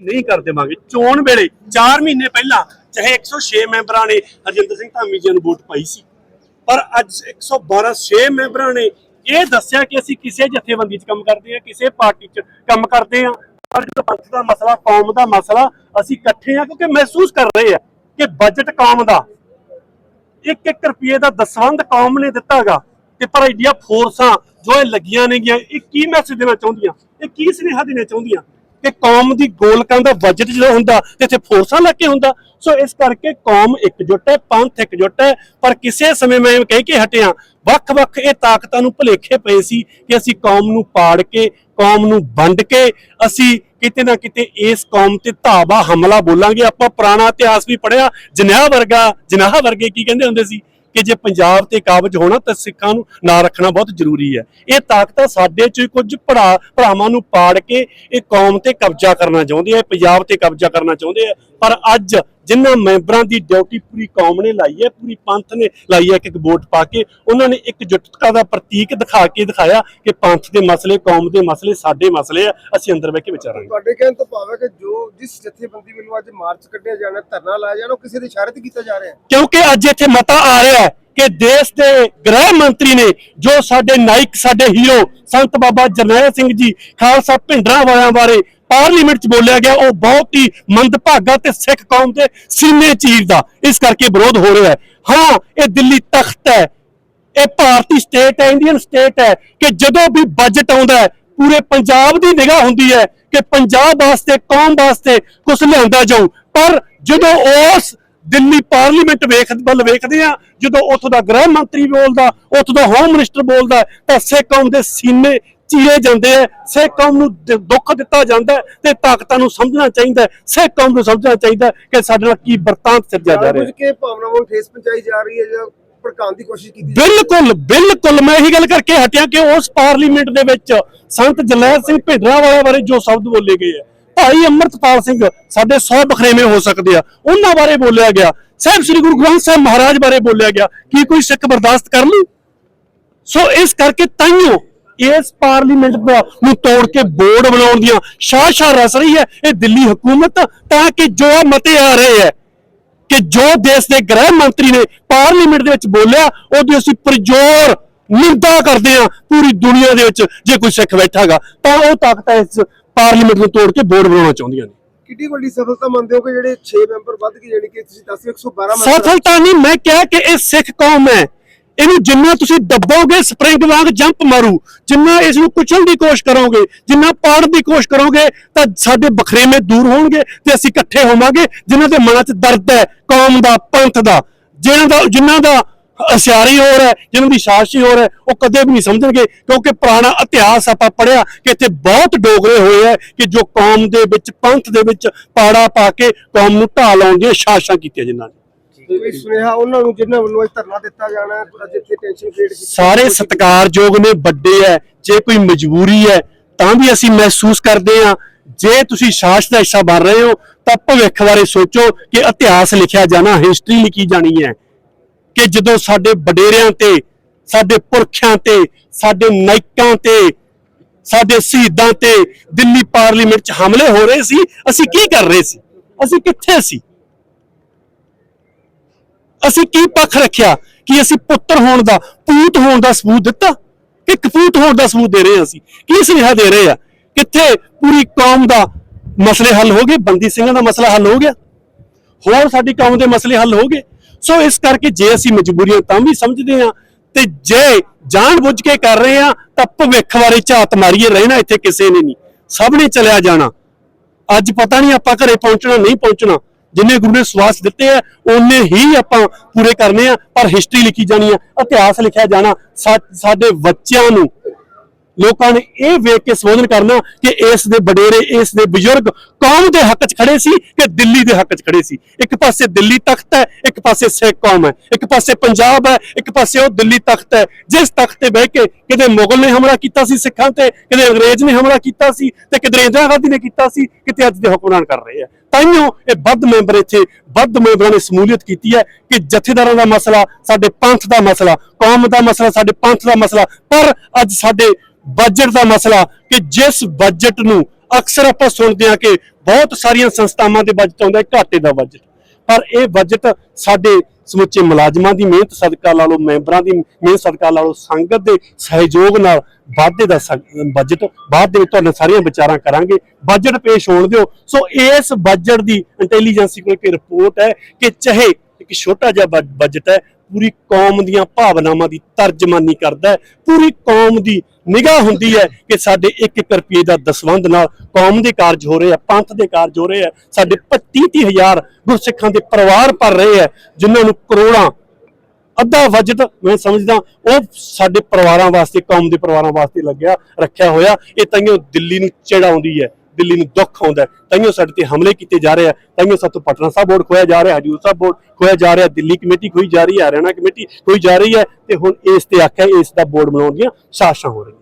ਨਹੀਂ ਕਰ ਦੇਵਾਂਗੇ। ਚੋਣ ਵੇਲੇ 4 ਮਹੀਨੇ ਪਹਿਲਾਂ ਚਾਹੇ 106 ਮੈਂਬਰਾਂ ਨੇ ਹਰਜਿੰਦਰ ਸਿੰਘ ਧਾਮੀ ਜੀ ਨੂੰ ਵੋਟ ਪਾਈ ਸੀ। ਪਰ ਅੱਜ 112 6 ਮੈਂਬਰਾਂ ਨੇ ਇਹ ਦੱਸਿਆ ਕਿ ਅਸੀਂ ਕਿਸੇ ਜਥੇਬੰਦੀ 'ਚ ਕੰਮ ਕਰਦੇ ਹਾਂ, ਕਿਸੇ ਪਾਰਟੀ 'ਚ ਕੰਮ ਕਰਦੇ ਹਾਂ। ਪਰ ਜਦੋਂ ਪੰਥ ਦਾ ਮਸਲਾ, ਕੌਮ ਦਾ ਮਸਲਾ, ਅਸੀਂ ਇਕੱਠੇ ਹਾਂ ਕਿਉਂਕਿ ਮਹਿਸੂਸ ਕਰ ਰਹੇ ਆ ਕਿ ਬਜਟ ਕੌਮ ਦਾ। ਇੱਕ ਇੱਕ ਰੁਪਏ ਦਾ ਦਸਵੰਧ ਕੌਮ ਨੇ ਦਿੱਤਾਗਾ ਤੇ ਪਰ ਇੰਡੀਆ ਫੋਰਸਾਂ ਜੋ ਇਹ ਲੱਗੀਆਂ ਨੇਗੀਆਂ, ਇਹ ਕੀ ਮੈਸੇਜ ਦੇਣਾ ਚਾਹੁੰਦੀਆਂ? ਇਹ ਕੀ ਸੁਨੇਹਾ ਦੇਣਾ ਚਾਹੁੰਦੀਆਂ? ਕਿ ਕੌਮ ਦੀ ਗੋਲਕਾਂ ਦਾ ਬਜਟ ਜਦੋਂ ਹੁੰਦਾ ਤੇ ਇੱਥੇ ਫੋਰਸਾਂ ਲੱਗ ਕੇ ਹੁੰਦਾ। ਸੋ ਇਸ ਕਰਕੇ ਕੌਮ ਇਕਜੁੱਟ ਹੈ, ਪੰਥ ਇਕਜੁੱਟ ਹੈ, ਪਰ ਕਿਸੇ ਸਮੇਂ ਮੈਂ ਕਹਿ ਕੇ ਹਟਿਆ, ਵੱਖ-ਵੱਖ ਇਹ ਤਾਕਤਾਂ ਨੂੰ ਭੁਲੇਖੇ ਪਏ ਸੀ ਕਿ ਅਸੀਂ ਕੌਮ ਨੂੰ ਪਾੜ ਕੇ, ਕੌਮ ਨੂੰ ਵੰਡ ਕੇ, ਅਸੀਂ ਕਿਤੇ ਨਾ ਕਿਤੇ ਇਸ ਕੌਮ ਤੇ ਧਾਵਾ ਹਮਲਾ ਬੋਲਾਂਗੇ। ਆਪਾਂ ਪੁਰਾਣਾ ਇਤਿਹਾਸ ਵੀ ਪੜਿਆ ਜਨਾਹ ਵਰਗਾ, ਜਨਾਹ ਵਰਗੇ ਕੀ ਕਹਿੰਦੇ ਹੁੰਦੇ ਸੀ? ਕਿ ਜੇ ਪੰਜਾਬ ਤੇ ਕਾਬਜ ਹੋਣਾ ਤਾਂ ਸਿੱਖਾਂ ਨੂੰ ਨਾ ਰੱਖਣਾ ਬਹੁਤ ਜ਼ਰੂਰੀ ਹੈ। ਇਹ ਤਾਕਤਾਂ ਸਾਡੇ ਚ ਕੁਝ ਭਰਾ ਭਰਾਵਾਂ ਨੂੰ ਪਾੜ ਕੇ ਇਹ ਕੌਮ ਤੇ ਕਬਜ਼ਾ ਕਰਨਾ ਚਾਹੁੰਦੇ ਆ ਪੰਜਾਬ ਤੇ ਕਬਜ਼ਾ ਕਰਨਾ ਚਾਹੁੰਦੇ ਆ। ਪਰ ਅੱਜ ਜਿਨ੍ਹਾਂ ਮੈਂਬਰਾਂ ਦੀ ਡਿਊਟੀ ਪੂਰੀ ਕੌਮ ਨੇ ਲਾਈ ਹੈ ਪੂਰੀ ਪੰਥ ਨੇ ਲਾਈ ਹੈ ਇੱਕ ਇੱਕ ਵੋਟ ਪਾ ਕੇ। ਉਹਨਾਂ ਨੇ ਇੱਕ ਜੁਟਤਾ ਦਾ ਪ੍ਰਤੀਕ ਦਿਖਾ ਕੇ ਦਿਖਾਇਆ ਕਿ ਪੰਥ ਦੇ ਮਸਲੇ ਕੌਮ ਦੇ ਮਸਲੇ ਸਾਡੇ ਮਸਲੇ ਆ ਅਸੀਂ ਅੰਦਰ ਬਹਿ ਕੇ ਵਿਚਾਰਾਂਗੇ। ਤੁਹਾਡੇ ਕਹਿਣ ਤੋਂ ਭਾਵ ਹੈ ਕਿ ਜੋ ਜਿਸ ਜਥੇਬੰਦੀ ਵੱਲੋਂ ਅੱਜ ਮਾਰਚ ਕੱਢਿਆ ਜਾਣਾ ਧਰਨਾ ਲਾਇਆ ਜਾਣਾ ਉਹ ਕਿਸੇ ਦੇ ਇਸ਼ਾਰੇ ਤੇ ਕੀਤਾ ਜਾ ਰਿਹਾ ਹੈ? ਕਿਉਂਕਿ ਅੱਜ ਇੱਥੇ ਮਤਾ ਆ ਰਿਹਾ ਹੈ। ਕਿ ਦੇਸ਼ ਦੇ ਗ੍ਰਹਿ ਮੰਤਰੀ ਨੇ ਜੋ ਸਾਡੇ ਨਾਇਕ, ਸਾਡੇ ਹੀਰੋ ਸੰਤ ਬਾਬਾ ਜਰਨੈਲ ਸਿੰਘ ਜੀ, ਖਾਲਸਾ ਭਿੰਡਰਾਂ ਵਾਲਿਆਂ ਬਾਰੇ ਪਾਰਲੀਮੈਂਟ 'ਚ ਬੋਲਿਆ ਗਿਆ, ਉਹ ਬਹੁਤ ਹੀ ਮੰਦਭਾਗਾ ਤੇ ਸਿੱਖ ਕੌਮ ਦੇ ਸੀਨੇ ਚੀਰ ਦਾ ਇਸ ਕਰਕੇ ਵਿਰੋਧ ਹੋ ਰਿਹਾ ਹੈ। ਹਾਂ, ਇਹ ਦਿੱਲੀ ਤਖਤ ਹੈ। ਇਹ ਭਾਰਤੀ ਸਟੇਟ ਹੈ ਇੰਡੀਅਨ ਸਟੇਟ ਹੈ ਕਿ ਜਦੋਂ ਵੀ ਬਜਟ ਆਉਂਦਾ ਹੈ, ਪੂਰੇ ਪੰਜਾਬ ਦੀ ਨਿਗਾਹ ਹੁੰਦੀ ਹੈ ਕਿ ਪੰਜਾਬ ਵਾਸਤੇ, ਕੌਮ ਵਾਸਤੇ ਕੁਝ ਲਿਆਂਦਾ ਜਾਊ। ਪਰ ਜਦੋਂ ਉਸ ਦਿੱਲੀ ਪਾਰਲੀਮੈਂਟ ਵੇਖ ਵੱਲ ਵੇਖਦੇ ਆ ਜਦੋਂ ਉੱਥੋਂ ਦਾ ਗ੍ਰਹਿ ਮੰਤਰੀ ਬੋਲਦਾ ਉੱਥੋਂ ਦਾ ਹੋਮ ਮਿਨਿਸਟਰ ਬੋਲਦਾ ਤਾਂ ਸਿੱਖ ਕੌਮ ਦੇ ਸੀਨੇ ਚੀਰੇ ਜਾਂਦੇ ਆ। ਸਿੱਖ ਕੌਮ ਨੂੰ ਦੁੱਖ ਦਿੱਤਾ ਜਾਂਦਾ ਤੇ ਤਾਕਤਾਂ ਨੂੰ ਸਮਝਣਾ ਚਾਹੀਦਾ ਸਿੱਖ ਕੌਮ ਨੂੰ ਸਮਝਣਾ ਚਾਹੀਦਾ ਕਿ ਸਾਡੇ ਨਾਲ ਕੀ ਵਰਤਾਂਤ ਸਿਰਜਿਆ ਜਾ ਰਿਹਾ ਹੈ। ਕੇ ਭਾਵਨਾਵਾਂ ਨੂੰ ਠੇਸ ਪਹੁੰਚਾਈ ਜਾ ਰਹੀ ਹੈ ਜਾਂ ਭੜਕਾਉਣ ਦੀ ਕੋਸ਼ਿਸ਼ ਕੀਤੀ ਜਾ ਰਹੀ ਬਿਲਕੁਲ ਬਿਲਕੁਲ ਮੈਂ ਇਹੀ ਗੱਲ ਕਰਕੇ ਹਟਿਆ ਕਿ ਉਸ ਪਾਰਲੀਮੈਂਟ ਦੇ ਵਿੱਚ ਸੰਤ ਜਲੈਲ ਸਿੰਘ ਭਿੰਡਰਾਂ ਵਾਲੇ ਬਾਰੇ ਜੋ ਸ਼ਬਦ ਬੋਲੇ ਗਏ ਆ ਭਾਈ ਅੰਮ੍ਰਿਤਪਾਲ ਸਿੰਘ, ਸਾਡੇ 100 ਬਖਰੇਵੇਂ ਹੋ ਸਕਦੇ ਆ। ਉਹਨਾਂ ਬਾਰੇ ਬੋਲਿਆ ਗਿਆ। ਸਾਹਿਬ ਸ੍ਰੀ ਗੁਰੂ ਗ੍ਰੰਥ ਸਾਹਿਬ ਮਹਾਰਾਜ ਬਾਰੇ ਬੋਲਿਆ ਗਿਆ ਕੀ ਕੋਈ ਸਿੱਖ ਬਰਦਾਸ਼ਤ ਕਰ ਲੂ ਸੋ ਇਸ ਕਰਕੇ ਤਾਈਓ ਇਸ ਪਾਰਲੀਮੈਂਟ ਨੂੰ ਤੋੜ ਕੇ ਬੋਰਡ ਬਣਾਉਣ ਦੀਆਂ ਸ਼ਾਸ਼ਾ ਰਸ ਰਹੀ ਹੈ। ਇਹ ਦਿੱਲੀ ਹਕੂਮਤ ਤਾਂ ਕਿ ਜੋ ਮਤੇ ਆ ਰਹੇ ਹੈ, ਕਿ ਜੋ ਦੇਸ਼ ਦੇ ਗ੍ਰਹਿ ਮੰਤਰੀ ਨੇ ਪਾਰਲੀਮੈਂਟ ਦੇ ਵਿੱਚ ਬੋਲਿਆ, ਉਹਦੀ ਅਸੀਂ ਪ੍ਰਜੋਰ ਨਿੰਦਾ ਕਰਦੇ ਹਾਂ ਪੂਰੀ ਦੁਨੀਆ ਦੇ ਵਿੱਚ ਜੇ ਕੋਈ ਸਿੱਖ ਬੈਠਾਗਾ। ਤਾਂ ਉਹ ਤਾਕਤ ਇਸ ਪਾਰਲੀਮੈਂਟ ਨੂੰ ਤੋੜ ਕੇ ਬੋਰਡ ਬਣਾਉਣਾ ਚਾਹੁੰਦੀਆਂ ਨੇ। ਕਿੱਡੀ ਵੱਡੀ ਸਫਲਤਾ ਮੰਨਦੇ ਹੋ ਕਿ ਜਿਹੜੇ 6 ਮੈਂਬਰ ਵੱਧ ਗਏ ਯਾਨੀ ਕਿ ਤੁਸੀਂ ਦੱਸ 112 ਮੈਂਬਰ ਸਫਲਤਾ ਨਹੀਂ ਮੈਂ ਕਿਹਾ ਕਿ ਇਹ ਸਿੱਖ ਕੌਮ ਹੈ। ਇਹਨੂੰ ਜਿੰਨਾ ਤੁਸੀਂ ਦੱਬੋਗੇ ਸਪ੍ਰਿੰਗ ਵਾਂਗ ਜੰਪ ਮਾਰੂ। ਜਿੰਨਾ ਇਸ ਨੂੰ ਕੁਚਲਣ ਦੀ ਕੋਸ਼ਿਸ਼ ਕਰੋਗੇ ਜਿੰਨਾ ਪਾੜਨ ਦੀ ਕੋਸ਼ਿਸ਼ ਕਰੋਗੇ ਤਾਂ ਸਾਡੇ ਬਖਰੇਵੇਂ ਦੂਰ ਹੋਣਗੇ ਤੇ ਅਸੀਂ ਇਕੱਠੇ ਹੋਵਾਂਗੇ ਜਿਨ੍ਹਾਂ ਦੇ ਮਨਾਂ 'ਚ ਦਰਦ ਹੈ ਕੌਮ ਦਾ ਪੰਥ ਦਾ। ਜਿਨ੍ਹਾਂ ਦਾ ਜਿਨ੍ਹਾਂ ਦਾ ਅਸਿਆਰੀ ਹੋਰ ਹੈ ਜਿਨ੍ਹਾਂ ਦੀ ਸ਼ਾਸੀ ਹੋਰ ਹੈ ਉਹ ਕਦੇ ਵੀ ਨਹੀਂ ਸਮਝਣਗੇ ਕਿਉਂਕਿ ਪੁਰਾਣਾ ਇਤਿਹਾਸ ਆਪਾਂ ਪੜਿਆ ਕਿ ਇੱਥੇ ਬਹੁਤ ਡੋਗਰੇ ਹੋਏ ਹੈ ਕਿ ਜੋ ਕੌਮ ਦੇ ਵਿੱਚ ਪੰਥ ਦੇ ਵਿੱਚ ਪਾੜਾ ਪਾ ਕੇ ਕੌਮ ਨੂੰ ਢਾਹ ਲਾਉਣ ਦੀਆਂ ਸ਼ਾਸਾਂ ਕੀਤੀਆਂ ਜਿਨ੍ਹਾਂ ਨੇ। ਕੋਈ ਸੁਨੇਹਾ ਉਹਨਾਂ ਨੂੰ ਜਿਨ੍ਹਾਂ ਵੱਲੋਂ ਅੱਜ ਧਰਨਾ ਦਿੱਤਾ ਜਾਣਾ ਹੈ ਅੱਜ ਇੱਥੇ ਟੈਨਸ਼ਨ ਕ੍ਰੀਏਟ ਕੀਤੀ ਸਾਰੇ ਸਤਿਕਾਰਯੋਗ ਨੇ ਵੱਡੇ ਹੈ ਜੇ ਕੋਈ ਮਜਬੂਰੀ ਹੈ ਤਾਂ ਵੀ ਅਸੀਂ ਮਹਿਸੂਸ ਕਰਦੇ ਹਾਂ। ਜੇ ਤੁਸੀਂ ਸ਼ਾਸਤ ਦਾ ਹਿੱਸਾ ਬਣ ਰਹੇ ਹੋ ਤਾਂ ਭਵਿੱਖ ਬਾਰੇ ਸੋਚੋ ਕਿ ਇਤਿਹਾਸ ਲਿਖਿਆ ਜਾਣਾ ਹਿਸਟਰੀ ਲਿਖੀ ਜਾਣੀ ਹੈ। ਕਿ ਜਦੋਂ ਸਾਡੇ ਵਡੇਰਿਆਂ ਤੇ, ਸਾਡੇ ਪੁਰਖਿਆਂ ਤੇ, ਸਾਡੇ ਨਾਇਕਾਂ ਤੇ, ਸਾਡੇ ਸ਼ਹੀਦਾਂ ਤੇ ਦਿੱਲੀ ਪਾਰਲੀਮੈਂਟ 'ਚ ਹਮਲੇ ਹੋ ਰਹੇ ਸੀ, ਅਸੀਂ ਕੀ ਕਰ ਰਹੇ ਸੀ? ਅਸੀਂ ਕਿੱਥੇ ਸੀ? ਅਸੀਂ ਕੀ ਪੱਖ ਰੱਖਿਆ ਕਿ ਅਸੀਂ ਪੁੱਤਰ ਹੋਣ ਦਾ, ਪੂਤ ਹੋਣ ਦਾ ਸਬੂਤ ਦਿੱਤਾ? ਕਿ ਕਪੂਤ ਹੋਣ ਦਾ ਸਬੂਤ ਦੇ ਰਹੇ ਹਾਂ ਅਸੀਂ। ਕੀ ਸੁਨੇਹਾ ਦੇ ਰਹੇ ਆ ਕਿੱਥੇ ਪੂਰੀ ਕੌਮ ਦਾ ਮਸਲੇ ਹੱਲ ਹੋ ਗਏ? ਬੰਦੀ ਸਿੰਘਾਂ ਦਾ ਮਸਲਾ ਹੱਲ ਹੋ ਗਿਆ? ਹੋਰ ਸਾਡੀ ਕੌਮ ਦੇ ਮਸਲੇ ਹੱਲ ਹੋ ਗਏ? ਸੋ ਇਸ ਕਰਕੇ ਜੇ ਅਸੀਂ ਮਜਬੂਰੀਆਂ ਤਾਂ ਵੀ ਸਮਝਦੇ ਹਾਂ ਤੇ ਜੇ ਜਾਣ ਕੇ ਕਰ ਰਹੇ ਹਾਂ ਤਾਂ ਭਵਿੱਖ ਬਾਰੇ ਝਾਤ ਮਾਰੀਏ, ਰਹਿਣਾ ਇੱਥੇ ਕਿਸੇ ਨੇ ਨਹੀਂ। ਸਭ ਨੇ ਚਲਿਆ ਜਾਣਾ। ਅੱਜ ਪਤਾ ਨਹੀਂ ਆਪਾਂ ਘਰੇ ਪਹੁੰਚਣਾ, ਨਹੀਂ ਪਹੁੰਚਣਾ। ਜਿੰਨੇ ਗੁਰੂ ਨੇ ਸਵਾਸ ਦਿੱਤੇ ਆ ਉਹਨੇ ਹੀ ਆਪਾਂ ਪੂਰੇ ਕਰਨੇ ਆ, ਪਰ ਹਿਸਟਰੀ ਲਿਖੀ ਜਾਣੀ ਆ, ਇਤਿਹਾਸ ਲਿਖਿਆ ਜਾਣਾ ਸਾਡੇ ਬੱਚਿਆਂ ਨੂੰ। ਲੋਕਾਂ ਨੇ ਇਹ ਵੇਖ ਕੇ ਸੰਬੋਧਨ ਕਰਨਾ ਕਿ ਇਸ ਦੇ ਵਡੇਰੇ, ਇਸ ਦੇ ਬਜ਼ੁਰਗ ਕੌਮ ਦੇ ਹੱਕ 'ਚ ਖੜੇ ਸੀ ਕਿ ਦਿੱਲੀ ਦੇ ਹੱਕ 'ਚ ਖੜੇ ਸੀ? ਇੱਕ ਪਾਸੇ ਦਿੱਲੀ ਤਖਤ ਹੈ, ਇੱਕ ਪਾਸੇ ਸਿੱਖ ਕੌਮ ਹੈ। ਇੱਕ ਪਾਸੇ ਪੰਜਾਬ ਹੈ, ਇੱਕ ਪਾਸੇ ਉਹ ਦਿੱਲੀ ਤਖਤ ਹੈ, ਜਿਸ ਤਖਤ ਤੇ ਬਹਿ ਕੇ ਕਿਤੇ ਮੁਗਲ ਨੇ ਹਮਲਾ ਕੀਤਾ ਸੀ ਸਿੱਖਾਂ ਤੇ, ਕਿਤੇ ਅੰਗਰੇਜ਼ ਨੇ ਹਮਲਾ ਕੀਤਾ ਸੀ ਤੇ ਕਿਤੇ ਇੰਦਰਾ ਗਾਂਧੀ ਨੇ ਕੀਤਾ ਸੀ, ਕਿਤੇ ਅੱਜ ਦੇ ਹੁਕਮਰਾਨ ਕਰ ਰਹੇ ਆ। ਤਾਈਓ, ਇਹ ਵੱਧ ਮੈਂਬਰ ਇੱਥੇ, ਵੱਧ ਮੈਂਬਰਾਂ ਨੇ ਸਮੂਲੀਅਤ ਕੀਤੀ ਹੈ ਕਿ ਜਥੇਦਾਰਾਂ ਦਾ ਮਸਲਾ, ਸਾਡੇ ਪੰਥ ਦਾ ਮਸਲਾ, ਕੌਮ ਦਾ ਮਸਲਾ, ਸਾਡੇ ਪੰਥ ਦਾ ਮਸਲਾ, ਪਰ ਅੱਜ ਸਾਡੇ ਬਜਟ ਦਾ ਮਸਲਾ ਕਿ ਜਿਸ ਬਜਟ ਨੂੰ ਅਕਸਰ ਆਪਾਂ ਸੁਣਦੇ ਹਾਂ ਕਿ ਬਹੁਤ ਸਾਰੀਆਂ ਸੰਸਥਾਵਾਂ ਦੇ ਬਜਟ ਆਉਂਦਾ ਘਾਟੇ ਦਾ ਬਜਟ ਪਰ ਇਹ ਬਜਟ ਸਾਡੇ ਸਮੁੱਚੇ ਮੁਲਾਜ਼ਮਾਂ ਦੀ ਮਿਹਨਤ ਸਦਕਾ ਲਾ ਲਓ, ਮੈਂਬਰਾਂ ਦੀ ਮਿਹਨਤ ਸਦਕਾ ਲਾ ਲਓ, ਸੰਗਤ ਦੇ ਸਹਿਯੋਗ ਨਾਲ ਵਾਧੇ ਦਾ ਬਜਟ ਬਾਅਦ ਦੇ ਵਿੱਚ ਤੁਹਾਡੇ ਨਾਲ ਸਾਰੀਆਂ ਵਿਚਾਰਾਂ ਕਰਾਂਗੇ। ਬਜਟ ਪੇਸ਼ ਹੋਣ ਦਿਓ। ਸੋ ਇਸ ਬਜਟ ਦੀ ਇੰਟੈਲੀਜੈਂਸੀ ਕੋਲ ਇੱਕ ਰਿਪੋਰਟ ਹੈ ਕਿ ਚਾਹੇ ਇੱਕ ਛੋਟਾ ਜਿਹਾ ਬਜ- ਬਜਟ ਹੈ ਪੂਰੀ ਕੌਮ ਦੀਆਂ ਭਾਵਨਾਵਾਂ ਦੀ ਤਰਜਮਾਨੀ ਕਰਦਾ ਹੈ। ਪੂਰੀ ਕੌਮ ਦੀ ਨਿਗਾਹ ਹੁੰਦੀ ਹੈ ਕਿ ਸਾਡੇ 1-1 ਰੁਪਏ ਦਾ ਦਸਵੰਧ ਨਾਲ ਕੌਮ ਦੇ ਕਾਰਜ ਹੋ ਰਹੇ ਆ, ਪੰਥ ਦੇ ਕਾਰਜ ਹੋ ਰਹੇ ਆ, ਸਾਡੇ 25 ਹਜ਼ਾਰ ਗੁਰਸਿੱਖਾਂ ਦੇ ਪਰਿਵਾਰ ਭਰ ਰਹੇ ਆ, ਜਿਨ੍ਹਾਂ ਨੂੰ ਕਰੋੜਾਂ ਅੱਧਾ ਵਜਟ ਮੈਂ ਸਮਝਦਾ ਉਹ ਸਾਡੇ ਪਰਿਵਾਰਾਂ ਵਾਸਤੇ, ਕੌਮ ਦੇ ਪਰਿਵਾਰਾਂ ਵਾਸਤੇ ਲੱਗਿਆ, ਰੱਖਿਆ ਹੋਇਆ। ਇਹ ਤਾਈਓ ਦਿੱਲੀ ਨੂੰ ਚੜਾਉਂਦੀ ਹੈ। ਦਿੱਲੀ ਨੂੰ ਦੁੱਖ ਆਉਂਦਾ ਹੈ। ਤਾਈਓ ਸਾਡੇ ਤੇ ਹਮਲੇ ਕੀਤੇ ਜਾ ਰਹੇ ਆ। ਤਾਈਓ ਸਾਤੋਂ ਪਟਨਾ ਸਾਹਿਬ ਬੋਰਡ ਖੋਇਆ ਜਾ ਰਿਹਾ, ਹਜੂਰ ਸਾਹਿਬ ਬੋਰਡ ਖੋਇਆ ਜਾ ਰਿਹਾ, ਦਿੱਲੀ ਕਮੇਟੀ ਖੋਈ ਜਾ ਰਹੀ ਹੈ, ਹਰਿਆਣਾ ਕਮੇਟੀ ਖੋਈ ਜਾ ਰਹੀ ਹੈ ਤੇ ਹੁਣ ਇਸ ਤੇ ਆਖਿਆ ਇਸ ਦਾ ਬੋਰਡ ਬਣਾਉਣ ਦੀਆਂ ਸਾਸ਼ਾਂ ਹੋ ਰਹੀਆਂ।